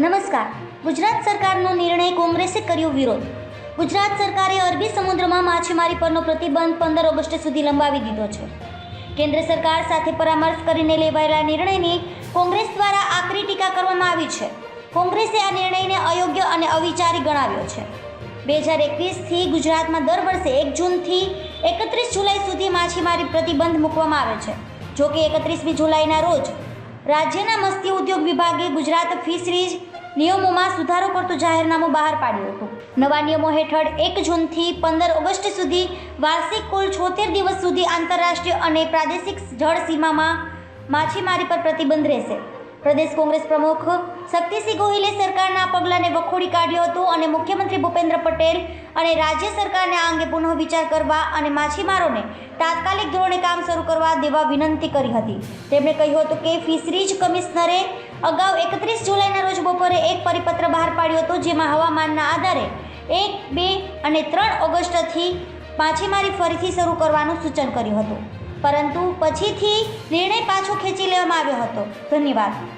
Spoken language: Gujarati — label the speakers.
Speaker 1: નમસ્કાર. ગુજરાત સરકારનો નિર્ણય કોંગ્રેસે કર્યો વિરોધ. ગુજરાત સરકારે અરબી સમુદ્રમાં માછીમારી પરનો પ્રતિબંધ પંદર ઓગસ્ટ સુધી લંબાવી દીધો છે. કેન્દ્ર સરકાર સાથે પરામર્શ કરીને લેવાયેલા નિર્ણયની કોંગ્રેસ દ્વારા આકરી ટીકા કરવામાં આવી છે. કોંગ્રેસે આ નિર્ણયને અયોગ્ય અને અવિચારી ગણાવ્યો છે. બે હજાર એકવીસથી ગુજરાતમાં દર વર્ષે એક જૂનથી એકત્રીસ જુલાઈ સુધી માછીમારી પ્રતિબંધ મૂકવામાં આવે છે. જોકે એકત્રીસમી જુલાઈના રોજ રાજ્યના મત્સ્ય ઉદ્યોગ વિભાગે ગુજરાત ફિશરીઝ નિયમોમાં સુધારો કરતું જાહેરનામું બહાર પાડ્યું હતું. નવા નિયમો હેઠળ એક જૂનથી પંદર ઓગસ્ટ સુધી વાર્ષિક કુલ છોતેર દિવસ સુધી આંતરરાષ્ટ્રીય અને પ્રાદેશિક જળ સીમામાં માછીમારી પર પ્રતિબંધ રહેશે. પ્રદેશ કોંગ્રેસ પ્રમુખ શક્તિસિંહ ગોહિલે સરકારના પગલાંને વખોડી કાઢ્યું હતું અને મુખ્યમંત્રી ભૂપેન્દ્ર પટેલ અને રાજ્ય સરકારને આ અંગે પુનઃ વિચાર કરવા અને માછીમારોને તાત્કાલિક ધોરણે કામ શરૂ કરવા દેવા વિનંતી કરી હતી. તેમણે કહ્યું હતું કે ફિશરીજ કમિશનરે અગાઉ એકત્રીસ જુલાઈના રોજ બપોરે એક પરિપત્ર બહાર પાડ્યો હતો જેમાં હવામાનના આધારે એક, બે અને ત્રણ ઓગસ્ટથી માછીમારી ફરીથી શરૂ કરવાનું સૂચન કર્યું હતું. પરંતુ પછીથી નિર્ણય પાછો ખેંચી લેવામાં આવ્યો હતો. ધન્યવાદ.